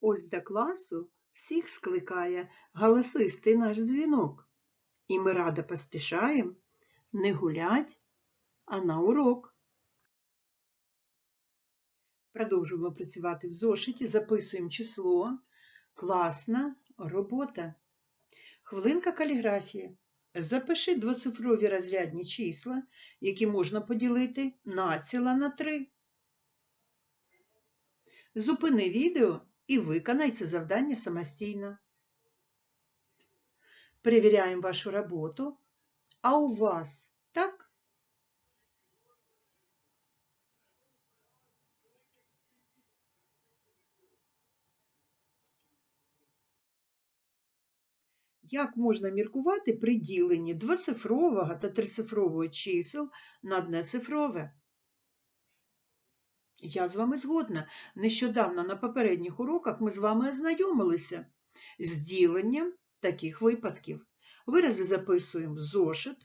Ось до класу всіх скликає галасистий наш дзвінок. І ми радо поспішаємо не гулять, а на урок. Продовжуємо працювати в зошиті, записуємо число. Класна робота. Хвилинка каліграфії. Запиши двоцифрові розрядні числа, які можна поділити націла на 3. Зупини відео і виконай це завдання самостійно. Перевіряємо вашу роботу. А у вас так? Як можна міркувати при діленні двоцифрового та трицифрового чисел на однецифрове? Я з вами згодна. Нещодавно на попередніх уроках ми з вами ознайомилися з діленням таких випадків. Вирази записуємо в зошит,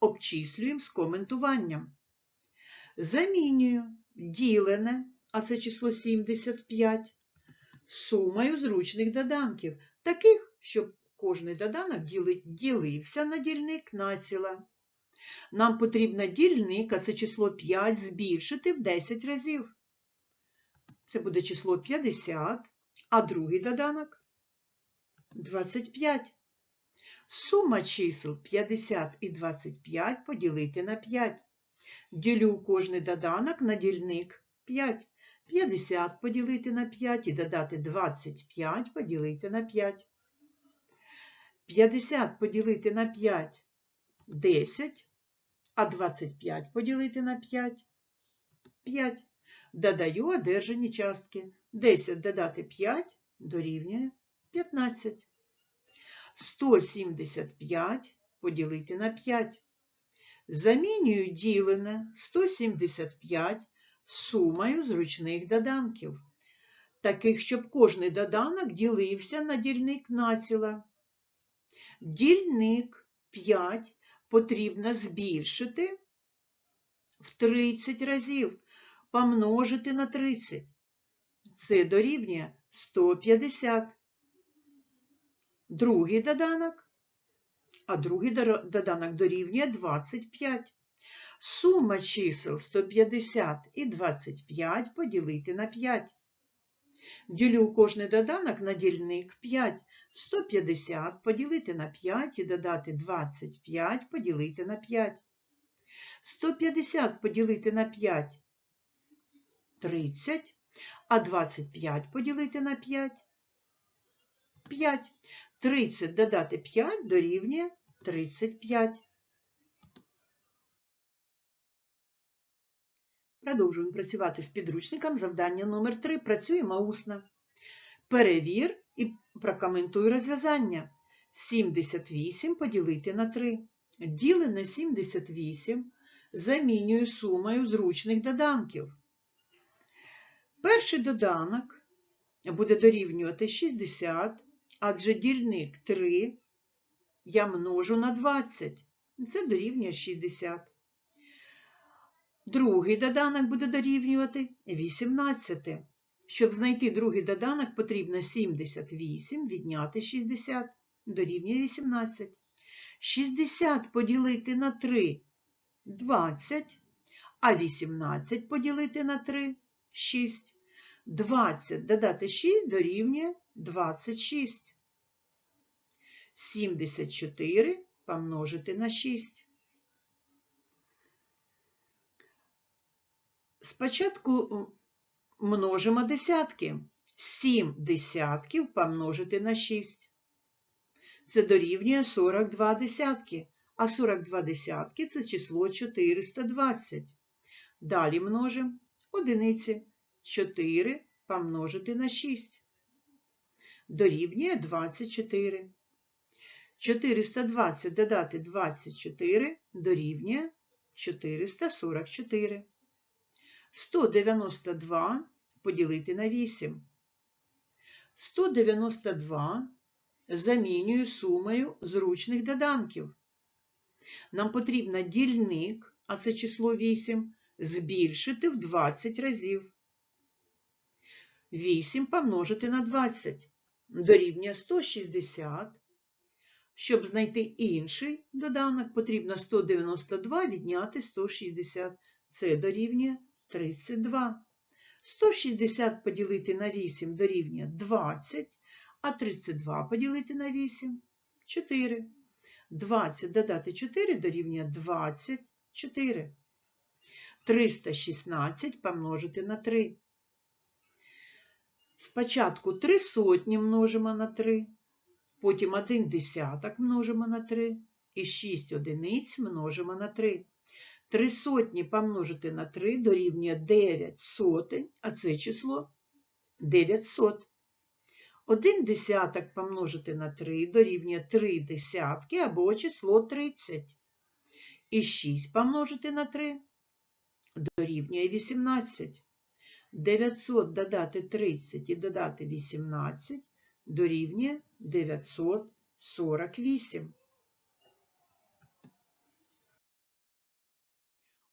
обчислюємо з коментуванням. Замінюю ділене, а це число 75, сумою зручних доданків, таких, щоб кожний доданок ділився на дільник націла. Нам потрібно дільник, а це число 5, збільшити в 10 разів. Це буде число 50, а другий доданок 25. Сума чисел 50 і 25 поділити на 5. Ділю кожний доданок на дільник 5. 50 поділити на 5 і додати 25 поділити на 5. 50 поділити на 5 10, а 25 поділити на 5 5. Додаю одержані частки. 10 додати 5 дорівнює 15. 175 поділити на 5. Замінюю ділене 175 сумою зручних доданків, таких, щоб кожний доданок ділився на дільник націла. Дільник 5 потрібно збільшити в 30 разів, помножити на 30. Це дорівнює 150. Другий доданок, а другий доданок дорівнює 25. Сума чисел 150 і 25 поділити на 5. Ділю кожний доданок на дільник 5. 150 поділити на 5 і додати 25 поділити на 5. 150 поділити на 5 30, а 25 поділити на 5 5. 30 додати 5 дорівнює 35. Продовжуємо працювати з підручником. Завдання номер 3 Працюємо усно. Перевір і прокоментуй розв'язання. 78 поділити на 3. Ділене 78 замінюю сумою зручних доданків. Перший доданок буде дорівнювати 60, адже дільник 3 я множу на 20. Це дорівнює 60. Другий доданок буде дорівнювати 18. Щоб знайти другий доданок, потрібно 78 відняти 60, дорівнює 18. 60 поділити на 3 20, а 18 поділити на 3 6. 20 додати 6 дорівнює 26. 74 помножити на 6. Спочатку множимо десятки. 7 десятків помножити на 6. Це дорівнює 42 десятки, а 42 десятки це число 420. Далі множимо одиниці. 4 помножити на 6. Дорівнює 24. 420 додати 24 дорівнює 444. 192 поділити на 8. 192 замінюю сумою зручних доданків. Нам потрібно дільник, а це число 8, збільшити в 20 разів. 8 помножити на 20 дорівнює 160. Щоб знайти інший доданок, потрібно 192 відняти 160. Це дорівнює 32. 160 поділити на 8 дорівнює 20, а 32 поділити на 8 – 4. 20 додати 4 дорівнює 24. 316 помножити на 3. Спочатку 3 сотні множимо на 3, потім 1 десяток множимо на 3 і 6 одиниць множимо на 3. 3 сотні помножити на 3 дорівнює 9 сотень, а це число 900. 1 десяток помножити на 3 дорівнює 3 десятки або число 30. І 6 помножити на 3 дорівнює 18. 900 додати 30 і додати 18 дорівнює 948.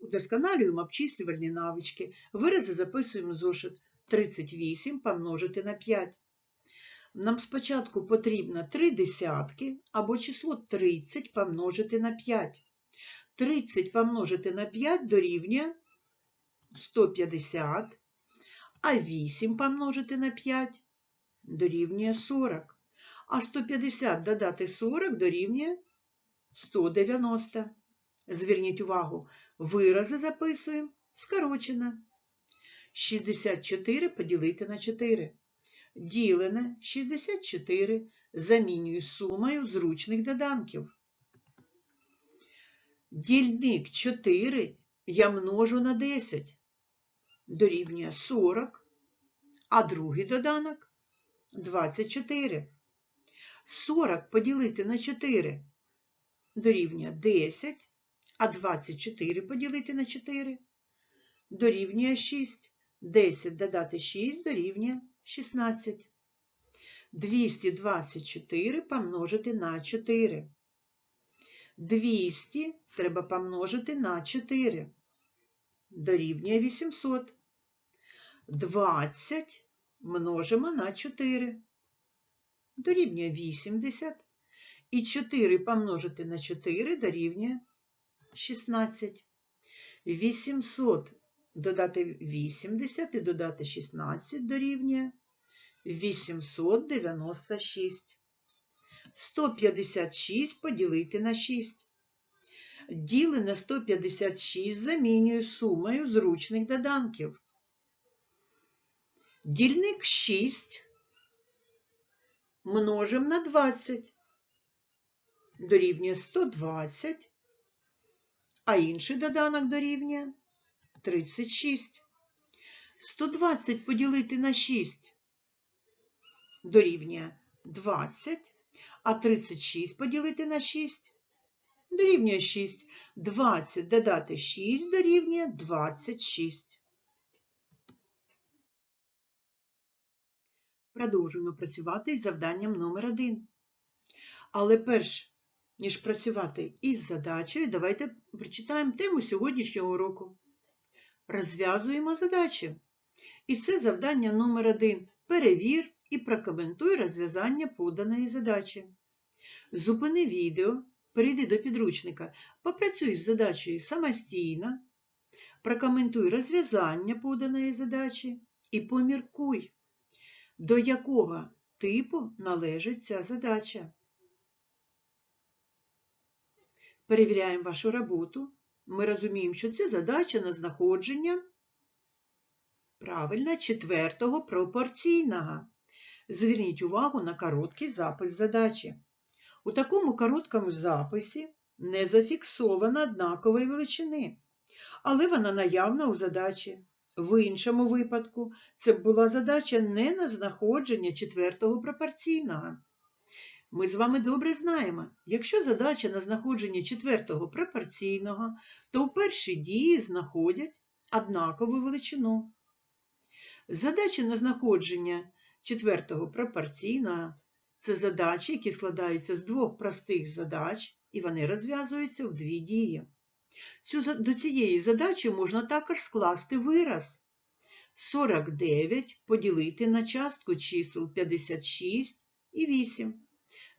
Удосконалюємо обчислювальні навички. Вирази записуємо зошит 38 помножити на 5. Нам спочатку потрібно 3 десятки або число 30 помножити на 5. 30 помножити на 5 дорівнює 150, а 8 помножити на 5 дорівнює 40. А 150 додати 40 дорівнює 190. Зверніть увагу, вирази записуємо скорочено. 64 поділити на 4. Ділене 64 замінюю сумою зручних доданків. Дільник 4 я множу на 10. Дорівнює 40, а другий доданок 24. 40 поділити на 4 дорівнює 10, а 24 поділити на 4 дорівнює 6. 10 додати 6 дорівнює 16. 224 помножити на 4. 200 треба помножити на 4. Дорівнює 800. 20 множимо на 4. Дорівнює 80. І 4 помножити на 4 дорівнює 16. 800 додати 80 і додати 16 дорівнює 896. 156 поділити на 6. Діли на 156 замінюю сумою зручних доданків. Дільник 6 множимо на 20. Дорівнює 120, а інший доданок дорівнює 36. 120 поділити на 6 дорівнює 20, а 36 поділити на 6 дорівнює 6. 20 додати 6 дорівнює 26. Продовжуємо працювати із завданням номер 1. Але перш, ніж працювати із задачею, давайте прочитаємо тему сьогоднішнього уроку. Розв'язуємо задачі. І це завдання номер 1. Перевір і прокоментуй розв'язання поданої задачі. Зупини відео, перейди до підручника, попрацюй з задачею самостійно, прокоментуй розв'язання поданої задачі і поміркуй, до якого типу належить ця задача. Перевіряємо вашу роботу. Ми розуміємо, що це задача на знаходження правильно четвертого пропорційного. Зверніть увагу на короткий запис задачі. У такому короткому записі не зафіксована однакової величини, але вона наявна у задачі. В іншому випадку це була задача не на знаходження четвертого пропорційного. Ми з вами добре знаємо, якщо задача на знаходження четвертого пропорційного, то у першій дії знаходять однакову величину. Задача на знаходження четвертого пропорційного це задачі, які складаються з двох простих задач, і вони розв'язуються в дві дії. Цю, до цієї задачі можна також скласти вираз. 49 поділити на частку чисел 56 і 8.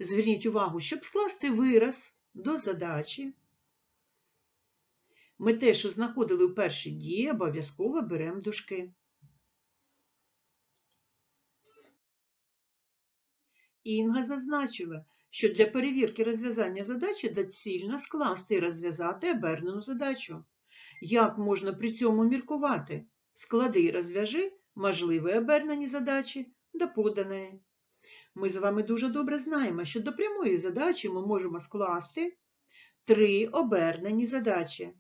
Зверніть увагу, щоб скласти вираз до задачі, ми те, що знаходили у першій дії, обов'язково беремо дужки. Інга зазначила, що для перевірки розв'язання задачі доцільно скласти і розв'язати обернену задачу. Як можна при цьому міркувати? Склади і розв'яжи можливі обернені задачі до поданої. Ми з вами дуже добре знаємо, що до прямої задачі ми можемо скласти три обернені задачі.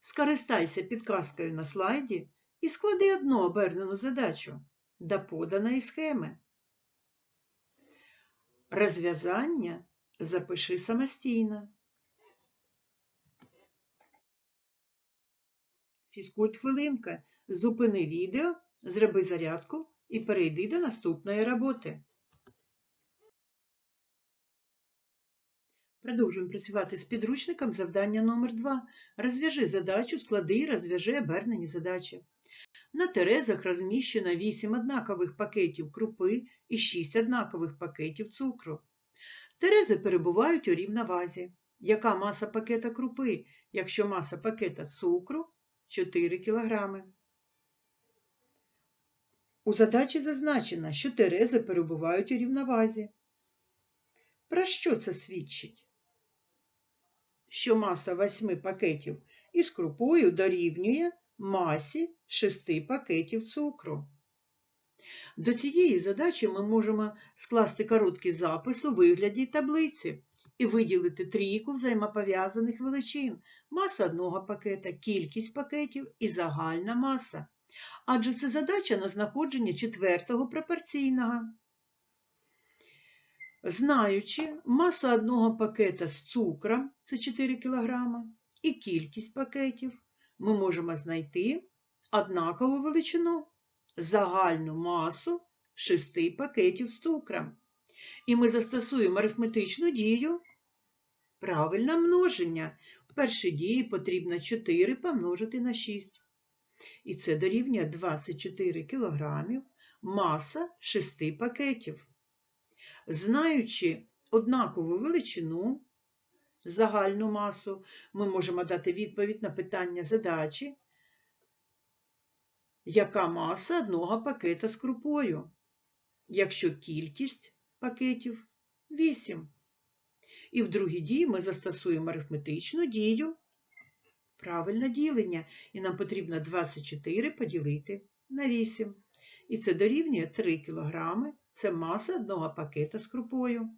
Скористайся підказкою на слайді і склади одну обернену задачу до поданої схеми. Розв'язання запиши самостійно. Фізкульт хвилинка. Зупини відео, зроби зарядку і перейди до наступної роботи. Продовжуємо працювати з підручником завдання номер 2 Розв'яжи задачу, склади і розв'яжи обернені задачі. На терезах розміщено 8 однакових пакетів крупи і 6 однакових пакетів цукру. Терези перебувають у рівновазі. Яка маса пакета крупи, якщо маса пакета цукру 4 кг? У задачі зазначено, що терези перебувають у рівновазі. Про що це свідчить? Що маса 8 пакетів із крупою дорівнює масі 6 пакетів цукру. До цієї задачі ми можемо скласти короткий запис у вигляді таблиці і виділити трійку взаємопов'язаних величин маса одного пакета, кількість пакетів і загальна маса. Адже це задача на знаходження четвертого пропорційного. Знаючи масу одного пакета з цукром, це 4 кг, і кількість пакетів, ми можемо знайти однакову величину загальну масу 6 пакетів з цукром. І ми застосуємо арифметичну дію правильне множення. В першій дії потрібно 4 помножити на 6. І це дорівнює 24 кг маса 6 пакетів. Знаючи однакову величину, загальну масу, ми можемо дати відповідь на питання задачі, яка маса одного пакета з крупою, якщо кількість пакетів 8. І в другій дії ми застосуємо арифметичну дію правильне ділення, і нам потрібно 24 поділити на 8. І це дорівнює 3 кг. Це маса одного пакета з крупою.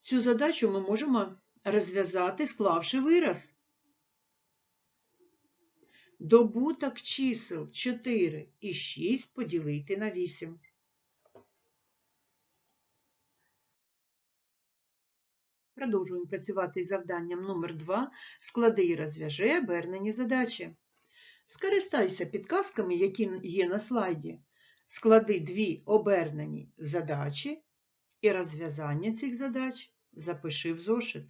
Цю задачу ми можемо розв'язати, склавши вираз. Добуток чисел 4 і 6 поділити на 8. Продовжуємо працювати із завданням номер 2 Склади і розв'яжи обернені задачі. Скористайся підказками, які є на слайді. Склади дві обернені задачі і розв'язання цих задач запиши в зошит.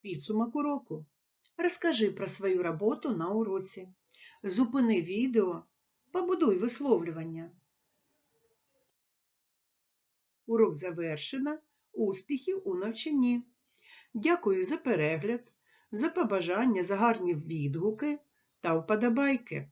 Підсумок уроку. Розкажи про свою роботу на уроці. Зупини відео, побудуй висловлювання. Урок завершено. Успіхів у навчанні. Дякую за перегляд, за побажання, за гарні відгуки та вподобайки.